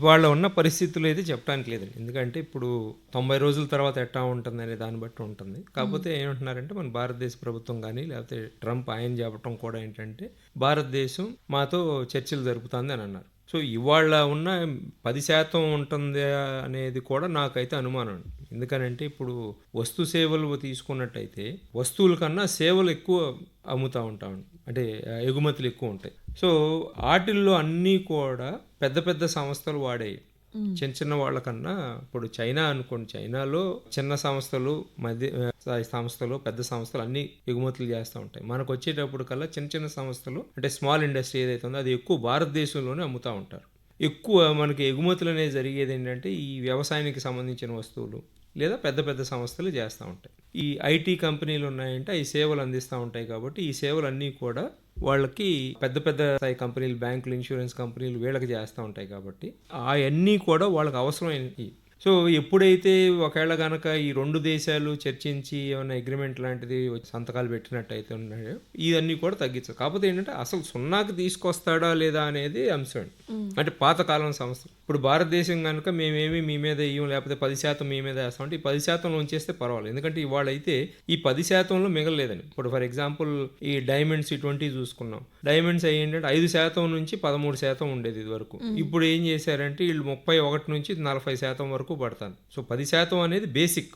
వాళ్ళ ఉన్న పరిస్థితులు అయితే చెప్పడానికి లేదండి. ఎందుకంటే ఇప్పుడు తొంభై రోజుల తర్వాత ఎట్టా ఉంటుంది అనే దాన్ని బట్టి ఉంటుంది. కాకపోతే ఏమంటున్నారంటే మన భారతదేశ ప్రభుత్వం కానీ లేకపోతే ట్రంప్ ఆయన చెప్పటం కూడా ఏంటంటే భారతదేశం మాతో చర్చలు జరుపుతుంది అని అన్నారు. సో ఇవాళ ఉన్న పది శాతం ఉంటుంది అనేది కూడా నాకైతే అనుమానం ఎందుకనంటే ఇప్పుడు వస్తు సేవలు తీసుకున్నట్టయితే వస్తువుల కన్నా సేవలు ఎక్కువ అమ్ముతూ ఉంటాం. అంటే ఎగుమతులు ఎక్కువ ఉంటాయి. సో వాటిల్లో అన్నీ కూడా పెద్ద పెద్ద సంస్థలు వాడేవి చిన్న చిన్న వాళ్ళకన్నా ఇప్పుడు చైనా అనుకోండి చైనాలో చిన్న సంస్థలు మధ్య స్థాయి సంస్థలు పెద్ద సంస్థలు అన్ని ఎగుమతులు చేస్తూ ఉంటాయి. మనకు వచ్చేటప్పుడు కల్లా చిన్న చిన్న సంస్థలు అంటే స్మాల్ ఇండస్ట్రీ ఏదైతే ఉందో అది ఎక్కువ భారతదేశంలోనే అమ్ముతూ ఉంటారు. ఎక్కువ మనకి ఎగుమతులు అనేవి జరిగేది ఏంటంటే ఈ వ్యవసాయానికి సంబంధించిన వస్తువులు లేదా పెద్ద పెద్ద సంస్థలు చేస్తూ ఉంటాయి. ఈ ఐటీ కంపెనీలు ఉన్నాయంటే ఈ సేవలు అందిస్తూ ఉంటాయి కాబట్టి ఈ సేవలు అన్నీ కూడా వాళ్ళకి పెద్ద పెద్ద స్థాయి కంపెనీలు బ్యాంకులు ఇన్సూరెన్స్ కంపెనీలు వీళ్ళకి చేస్తూ ఉంటాయి కాబట్టి అవన్నీ కూడా వాళ్ళకి అవసరమైనవి. సో ఎప్పుడైతే ఒకవేళ కనుక ఈ రెండు దేశాలు చర్చించి ఏమైనా అగ్రిమెంట్ లాంటిది సంతకాలు పెట్టినట్టయితే ఉన్నాయో ఇవన్నీ కూడా తగ్గించదు కాకపోతే ఏంటంటే అసలు సున్నాకి తీసుకొస్తాడా లేదా అనేది అంశం అంటే పాతకాలం సంస్థ ఇప్పుడు భారతదేశం కనుక మేమేమి మీ మీద ఇవ్వం లేకపోతే పది శాతం మీ మీద వేస్తాం అంటే ఈ పది శాతంలో ఉంచేస్తే పర్వాలేదు. ఎందుకంటే ఇవాళ అయితే ఈ పది శాతంలో మిగలలేదని. ఇప్పుడు ఫర్ ఎగ్జాంపుల్ ఈ డైమండ్స్ ఇటువంటివి చూసుకున్నాం. డైమండ్స్ అయ్యి ఏంటంటే ఐదు శాతం నుంచి పదమూడు శాతం ఉండేది ఇది వరకు ఇప్పుడు ఏం చేశారంటే వీళ్ళు ముప్పై ఒకటి నుంచి నలభై శాతం వరకు పడుతుంది. సో పది శాతం అనేది బేసిక్.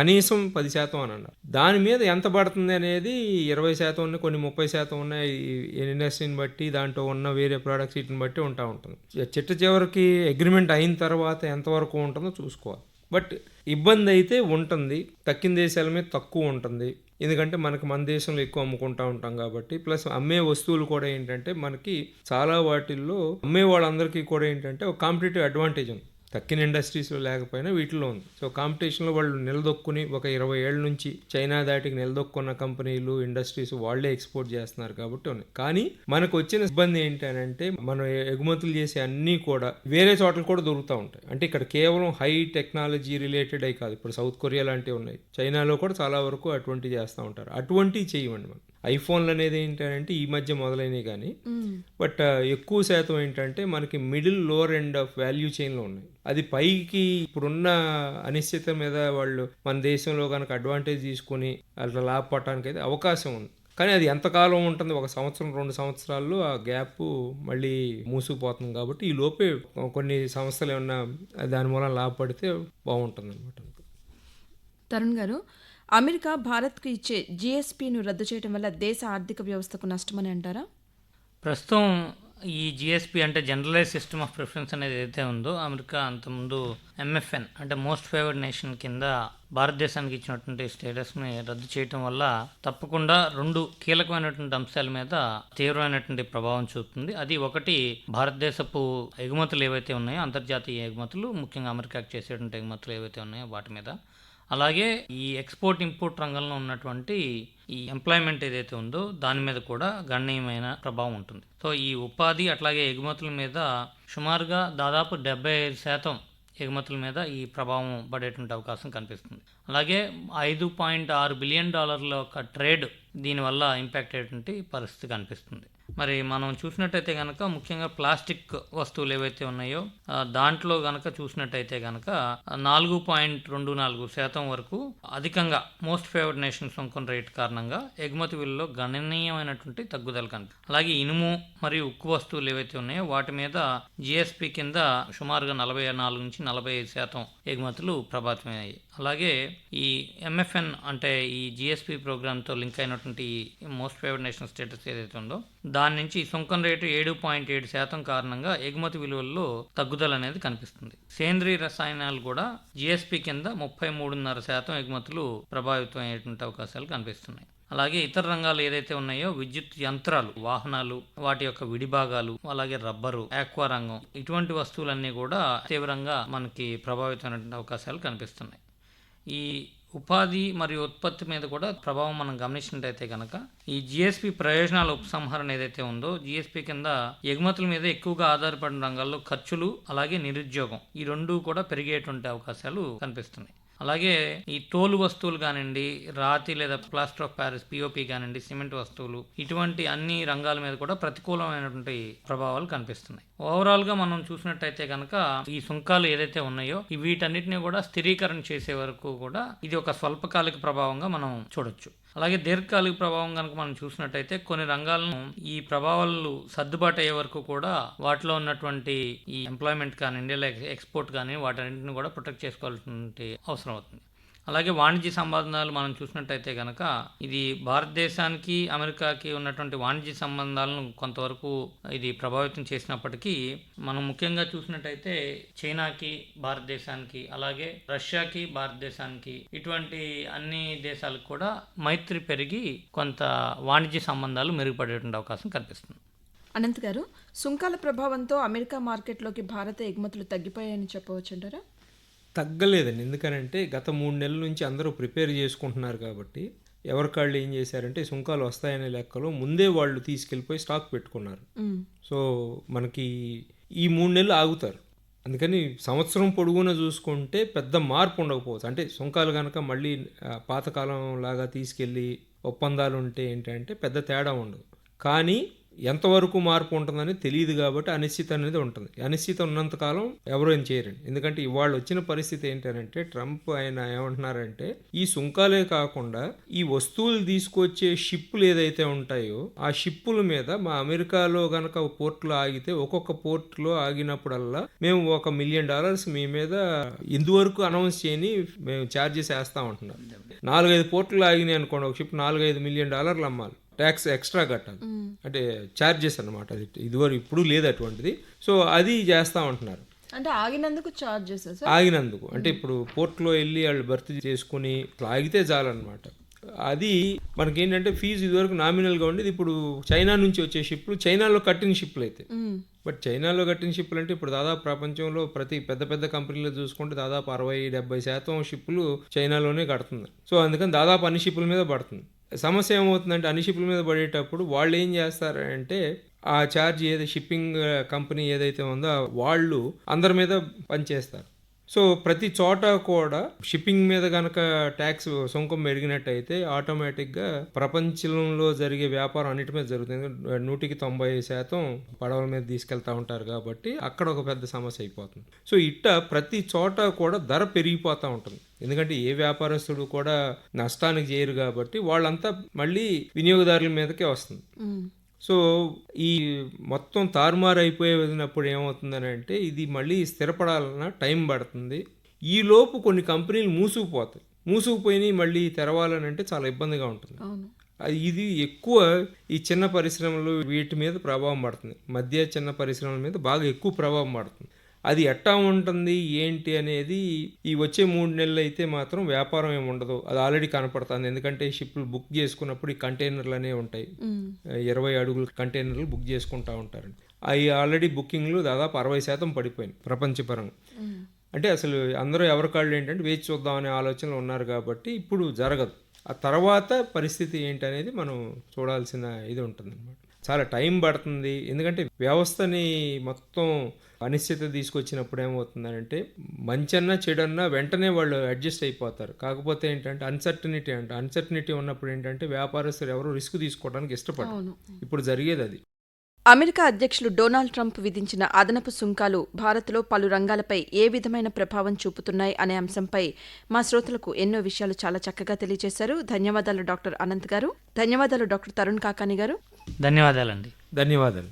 కనీసం పది శాతం అని అన్నారు. దాని మీద ఎంత పడుతుంది అనేది ఇరవై శాతం ఉన్నాయి కొన్ని ముప్పై శాతం ఉన్నాయి ఈ ఇండస్ట్రీని బట్టి దాంట్లో ఉన్న వేరే ప్రోడక్ట్స్ వీటిని బట్టి ఉంటా ఉంటుంది. చిట్ట చివరికి అగ్రిమెంట్ అయిన తర్వాత ఎంతవరకు ఉంటుందో చూసుకోవాలి. బట్ ఇబ్బంది అయితే ఉంటుంది. తక్కిన దేశాల మీద తక్కువ ఉంటుంది. ఎందుకంటే మనకి మన దేశంలో ఎక్కువ అమ్ముకుంటా ఉంటాం కాబట్టి. ప్లస్ అమ్మే వస్తువులు కూడా ఏంటంటే మనకి చాలా వాటిల్లో అమ్మే వాళ్ళందరికీ కూడా ఏంటంటే ఒక కాంపిటేటివ్ అడ్వాంటేజ్ ఉంది. తక్కిన ఇండస్ట్రీస్లో లేకపోయినా వీటిలో ఉంది. సో కాంపిటీషన్లో వాళ్ళు నిలదొక్కుని ఒక ఇరవై ఏళ్ళ నుంచి చైనా దాటికి నిలదొక్కున్న కంపెనీలు ఇండస్ట్రీస్ వాళ్ళే ఎక్స్పోర్ట్ చేస్తున్నారు కాబట్టి ఉన్నాయి. కానీ మనకు వచ్చిన ఇబ్బంది ఏంటంటే మనం ఎగుమతులు చేసే అన్నీ కూడా వేరే చోట్ల కూడా దొరుకుతూ ఉంటాయి. అంటే ఇక్కడ కేవలం హై టెక్నాలజీ రిలేటెడ్ అయి కాదు. ఇప్పుడు సౌత్ కొరియా లాంటివి ఉన్నాయి. చైనాలో కూడా చాలా వరకు అటువంటివి చేస్తూ ఉంటారు. అటువంటివి చేయమండి మనం. ఐఫోన్లు అనేది ఏంటంటే ఈ మధ్య మొదలైనవి కానీ బట్ ఎక్కువ శాతం ఏంటంటే మనకి middle lower end of value చైన్లో ఉన్నాయి. అది పైకి ఇప్పుడున్న అనిశ్చిత మీద వాళ్ళు మన దేశంలో కనుక అడ్వాంటేజ్ తీసుకొని అట్లా లాభపడటానికి అయితే అవకాశం ఉంది. కానీ అది ఎంతకాలం ఉంటుంది? ఒక సంవత్సరం రెండు సంవత్సరాల్లో ఆ గ్యాప్ మళ్ళీ మూసుకుపోతుంది కాబట్టి ఈ లోపే కొన్ని సంస్థలు ఏమన్నా దాని మూలం లాభపడితే బాగుంటుంది అనమాట తరుణ్ గారు అమెరికా భారత్కు ఇచ్చే జీఎస్పీను రద్దు చేయడం వల్ల దేశ ఆర్థిక వ్యవస్థకు నష్టమని అంటారా? ప్రస్తుతం ఈ జిఎస్పి అంటే జనరలైజ్ సిస్టమ్ ఆఫ్ ప్రిఫరెన్స్ అనేది ఏదైతే ఉందో అమెరికా అంతకుముందు ఎంఎఫ్ఎన్ అంటే మోస్ట్ ఫేవర్డ్ నేషన్ కింద భారతదేశానికి ఇచ్చినటువంటి స్టేటస్ని రద్దు చేయటం వల్ల తప్పకుండా రెండు కీలకమైనటువంటి అంశాల మీద తీవ్రమైనటువంటి ప్రభావం చూపుతుంది. అది ఒకటి భారతదేశపు ఎగుమతులు ఏవైతే ఉన్నాయో అంతర్జాతీయ ఎగుమతులు ముఖ్యంగా అమెరికాకి చేసేటువంటి ఎగుమతులు ఏవైతే ఉన్నాయో వాటి మీద. అలాగే ఈ ఎక్స్పోర్ట్ ఇంపోర్ట్ రంగంలో ఉన్నటువంటి ఈ ఎంప్లాయ్మెంట్ ఏదైతే ఉందో దాని మీద కూడా గణనీయమైన ప్రభావం ఉంటుంది. సో ఈ ఉపాధి అట్లాగే ఎగుమతుల మీద సుమారుగా దాదాపు డెబ్బై ఐదు శాతం ఎగుమతుల మీద ఈ ప్రభావం పడేటువంటి అవకాశం కనిపిస్తుంది. అలాగే ఐదు పాయింట్ ఆరు బిలియన్ డాలర్ల యొక్క ట్రేడ్ దీనివల్ల ఇంపాక్ట్ అయ్యేటువంటి పరిస్థితి కనిపిస్తుంది. మరి మనం చూసినట్టయితే కనుక ముఖ్యంగా ప్లాస్టిక్ వస్తువులు ఏవైతే ఉన్నాయో దాంట్లో గనక చూసినట్టయితే కనుక నాలుగు పాయింట్ రెండు నాలుగు శాతం వరకు అధికంగా మోస్ట్ ఫేవర్డ్ నేషన్ సుంకం రేట్ కారణంగా ఎగుమతి విలువలో గణనీయమైనటువంటి తగ్గుదల కనుక. అలాగే ఇనుము మరియు ఉక్కు వస్తువులు ఏవైతే ఉన్నాయో వాటి మీద జిఎస్పి కింద సుమారుగా నలభై నాలుగు నుంచి నలభై ఐదు శాతం ఎగుమతులు ప్రభావితమయ్యాయి. అలాగే ఈ ఎంఎఫ్ఎన్ అంటే ఈ జిఎస్పి ప్రోగ్రామ్తో లింక్ అయినటువంటి మోస్ట్ ఫేవర్డ్ నేషనల్ స్టేటస్ ఏదైతే ఉందో దాని నుంచి సుంకం రేటు ఏడు పాయింట్ ఏడు శాతం కారణంగా ఎగుమతి విలువల్లో తగ్గుదల అనేది కనిపిస్తుంది. సేంద్రీయ రసాయనాలు కూడా జిఎస్పి కింద ముప్పై మూడున్నర శాతం ఎగుమతులు ప్రభావితం అయ్యేటువంటి అవకాశాలు కనిపిస్తున్నాయి. అలాగే ఇతర రంగాలు ఏదైతే ఉన్నాయో విద్యుత్ యంత్రాలు వాహనాలు వాటి యొక్క విడిభాగాలు అలాగే రబ్బరు ఆక్వా రంగం ఇటువంటి వస్తువులన్నీ కూడా తీవ్రంగా మనకి ప్రభావితమైనటువంటి అవకాశాలు కనిపిస్తున్నాయి. ఈ ఉపాధి మరియు ఉత్పత్తి మీద కూడా ప్రభావం మనం గమనించినట్టయితే కనుక ఈ జిఎస్పి ప్రయోజనాల ఉపసంహరణ ఏదైతే ఉందో జిఎస్పి కింద ఎగుమతుల మీద ఎక్కువగా ఆధారపడిన రంగాల్లో ఖర్చులు అలాగే నిరుద్యోగం ఈ రెండు కూడా పెరిగేటువంటి అవకాశాలు కనిపిస్తున్నాయి. అలాగే ఈ తోలు వస్తువులు కానివ్వండి రాతి లేదా ప్లాస్టర్ ఆఫ్ ప్యారిస్ పిఓపి కానివ్వండి సిమెంట్ వస్తువులు ఇటువంటి అన్ని రంగాల మీద కూడా ప్రతికూలమైనటువంటి ప్రభావాలు కనిపిస్తున్నాయి. ఓవరాల్గా మనం చూసినట్టయితే కనుక ఈ సుంకాలు ఏదైతే ఉన్నాయో వీటన్నిటిని కూడా స్థిరీకరణ చేసే వరకు కూడా ఇది ఒక స్వల్పకాలిక ప్రభావంగా మనం చూడొచ్చు. అలాగే దీర్ఘకాలిక ప్రభావం కనుక మనం చూసినట్టయితే కొన్ని రంగాలను ఈ ప్రభావాలు సర్దుబాటు అయ్యే వరకు కూడా వాటిలో ఉన్నటువంటి ఈ ఎంప్లాయ్మెంట్ కానివ్వండి లేక ఎక్స్పోర్ట్ కానీ వాటన్నింటిని కూడా ప్రొటెక్ట్ చేసుకోవాల్సిన అవసరం అవుతుంది. అలాగే వాణిజ్య సంబంధాలు మనం చూసినట్టయితే కనుక ఇది భారతదేశానికి అమెరికాకి ఉన్నటువంటి వాణిజ్య సంబంధాలను కొంతవరకు ఇది ప్రభావితం చేసినప్పటికీ మనం ముఖ్యంగా చూసినట్టయితే చైనాకి భారతదేశానికి అలాగే రష్యాకి భారతదేశానికి ఇటువంటి అన్ని దేశాలకు కూడా మైత్రి పెరిగి కొంత వాణిజ్య సంబంధాలు మెరుగుపడేటువంటి అవకాశం కనిపిస్తుంది. అనంత్ గారు సుంకాల ప్రభావంతో అమెరికా మార్కెట్లోకి భారత ఎగుమతులు తగ్గిపోయాయని చెప్పవచ్చుంటారా? తగ్గలేదండి. ఎందుకనంటే గత మూడు నెలల నుంచి అందరూ ప్రిపేర్ చేసుకుంటున్నారు కాబట్టి ఎవరికాళ్ళు ఏం చేశారంటే సుంకాలు వస్తాయనే లెక్కలో ముందే వాళ్ళు తీసుకెళ్ళిపోయి స్టాక్ పెట్టుకున్నారు. సో మనకి ఈ మూడు నెలలు ఆగుతారు. అందుకని సంవత్సరం పొడుగున చూసుకుంటే పెద్ద మార్పు ఉండకపోవచ్చు. అంటే సుంకాలు కనుక మళ్ళీ పాతకాలం లాగా తీసుకెళ్ళి ఒప్పందాలు ఉంటే ఏంటంటే పెద్ద తేడా ఉండదు. కానీ ఎంతవరకు మార్పు ఉంటుందని తెలియదు కాబట్టి అనిశ్చిత అనేది ఉంటుంది. అనిశ్చిత ఉన్నంతకాలం ఎవరు ఏం చేయరండి. ఎందుకంటే ఇవాళ వచ్చిన పరిస్థితి ఏంటంటే ట్రంప్ ఆయన ఏమంటున్నారంటే ఈ సుంకాలే కాకుండా ఈ వస్తువులు తీసుకొచ్చే షిప్పులు ఏదైతే ఉంటాయో ఆ షిప్పుల మీద మా అమెరికాలో గనక పోర్ట్లో ఆగితే ఒక్కొక్క పోర్టులో ఆగినప్పుడల్లా మేము ఒక మిలియన్ డాలర్స్ మీ మీద ఇందువరకు అనౌన్స్ చేయని మేము ఛార్జెస్ వేస్తామంటున్నాం నాలుగైదు పోర్ట్లు ఆగినాయి అనుకోండి ఒక షిప్ నాలుగైదు మిలియన్ డాలర్లు అమ్మాలి. ట్యాక్స్ ఎక్స్ట్రా కట్టాలి. అంటే ఛార్జెస్ అనమాట అది ఇదివరకు ఇప్పుడు లేదు అటువంటిది. సో అది చేస్తా ఉంటున్నారు. అంటే ఆగినందుకు సార్? ఆగినందుకు. అంటే ఇప్పుడు పోర్ట్లో వెళ్ళి వాళ్ళు భర్తీ చేసుకుని ఆగితే చాలన్నమాట. అది మనకి ఏంటంటే ఫీజు ఇదివరకు నామినల్గా ఉండేది. ఇప్పుడు చైనా నుంచి వచ్చే షిప్లు చైనాలో కట్టిన షిప్లు అయితే. బట్ చైనాలో కట్టిన షిప్పులు అంటే ఇప్పుడు దాదాపు ప్రపంచంలో ప్రతి పెద్ద పెద్ద కంపెనీలో చూసుకుంటే దాదాపు అరవై డెబ్బై శాతం షిప్పులు చైనాలోనే కడుతుంది. సో అందుకని దాదాపు అన్ని షిప్పుల మీద పడుతుంది. సమస్య ఏమవుతుందంటే అన్ని షిప్ల మీద పడేటప్పుడు వాళ్ళు ఏం చేస్తారంటే ఆ ఛార్జ్ ఏది షిప్పింగ్ కంపెనీ ఏదైతే ఉందో వాళ్ళు అందరి మీద పనిచేస్తారు. సో ప్రతి చోట కూడా షిప్పింగ్ మీద కనుక ట్యాక్స్ సుంకం పెరిగినట్టయితే ఆటోమేటిక్గా ప్రపంచంలో జరిగే వ్యాపారం అన్నిటి మీద జరుగుతుంది. నూటికి తొంభై శాతం పడవల మీద తీసుకెళ్తా ఉంటారు కాబట్టి అక్కడ ఒక పెద్ద సమస్య అయిపోతుంది. సో ఇట్ట ప్రతి చోట కూడా ధర పెరిగిపోతూ ఉంటుంది. ఎందుకంటే ఏ వ్యాపారస్తుడు కూడా నష్టానికి చేయరు కాబట్టి వాళ్ళంతా మళ్ళీ వినియోగదారుల మీదకే వస్తుంది. సో ఈ మొత్తం తారుమారు అయిపోయినప్పుడు ఏమవుతుందని అంటే ఇది మళ్ళీ స్థిరపడాలన్నా టైం పడుతుంది. ఈ లోపు కొన్ని కంపెనీలు మూసుకుపోతాయి. మూసుకుపోయినాయి మళ్ళీ తెరవాలని అంటే చాలా ఇబ్బందిగా ఉంటుంది. ఇది ఎక్కువ ఈ చిన్న పరిశ్రమలు వీటి మీద ప్రభావం పడుతుంది. మధ్య చిన్న పరిశ్రమల మీద బాగా ఎక్కువ ప్రభావం పడుతుంది. అది ఎట్టా ఉంటుంది ఏంటి అనేది ఈ వచ్చే మూడు నెలలు అయితే మాత్రం వ్యాపారం ఏమి ఉండదు. అది ఆల్రెడీ కనపడుతుంది. ఎందుకంటే షిప్లు బుక్ చేసుకున్నప్పుడు ఈ కంటైనర్లు అనేవి ఉంటాయి. ఇరవై అడుగుల కంటైనర్లు బుక్ చేసుకుంటా ఉంటారండి అవి ఆల్రెడీ బుకింగ్లు దాదాపు అరవై శాతం పడిపోయినాయి ప్రపంచపరంగా. అంటే అసలు అందరూ ఎవరి కాళ్ళు ఏంటంటే వేచి చూద్దాం అనే ఆలోచనలు ఉన్నారు కాబట్టి ఇప్పుడు జరగదు. ఆ తర్వాత పరిస్థితి ఏంటనేది మనం చూడాల్సిన ఇది ఉంటుంది చాలా టైం పడుతుంది. ఎందుకంటే వ్యవస్థని మొత్తం అనిశ్చిత తీసుకొచ్చినప్పుడు ఏమవుతుందంటే మంచన్నా చెడన్నా వెంటనే వాళ్ళు అడ్జస్ట్ అయిపోతారు. కాకపోతే ఏంటంటే అన్సర్టనిటీ అంటే. అన్సర్టనిటీ ఉన్నప్పుడు ఏంటంటే వ్యాపారస్తులు ఎవరు రిస్క్ తీసుకోవడానికి ఇష్టపడరు. ఇప్పుడు జరిగేది అది. అమెరికా అధ్యక్షులు డొనాల్డ్ ట్రంప్ విధించిన అదనపు సుంకాలు భారత్లో పలు రంగాలపై ఏ విధమైన ప్రభావం చూపుతున్నాయి అనే అంశంపై మా శ్రోతలకు ఎన్నో విషయాలు చాలా చక్కగా తెలియజేశారు. ధన్యవాదాలు డాక్టర్ అనంత్ గారు. ధన్యవాదాలు డాక్టర్ తరుణ్ కాకాని గారు. ధన్యవాదాలండి. ధన్యవాదాలు.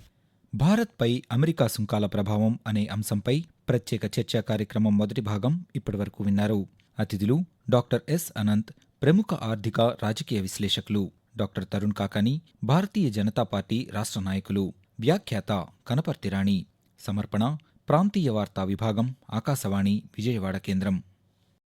భారత్పై అమెరికా సుంకాల ప్రభావం అనే అంశంపై ప్రత్యేక చర్చా కార్యక్రమం మొదటి భాగం ఇప్పటివరకు విన్నారు. అతిథులు డాక్టర్ ఎస్ అనంత్ ప్రముఖ ఆర్థిక రాజకీయ విశ్లేషకులు డాక్టర్ తరుణ్ కాకాని భారతీయ జనతా పార్టీ రాష్ట్ర నాయకులు. వ్యాఖ్యాత కనపర్తిరాణి సమర్పణ ప్రాంతీయ వార్తా విభాగం ఆకాశవాణి విజయవాడ కేంద్రం.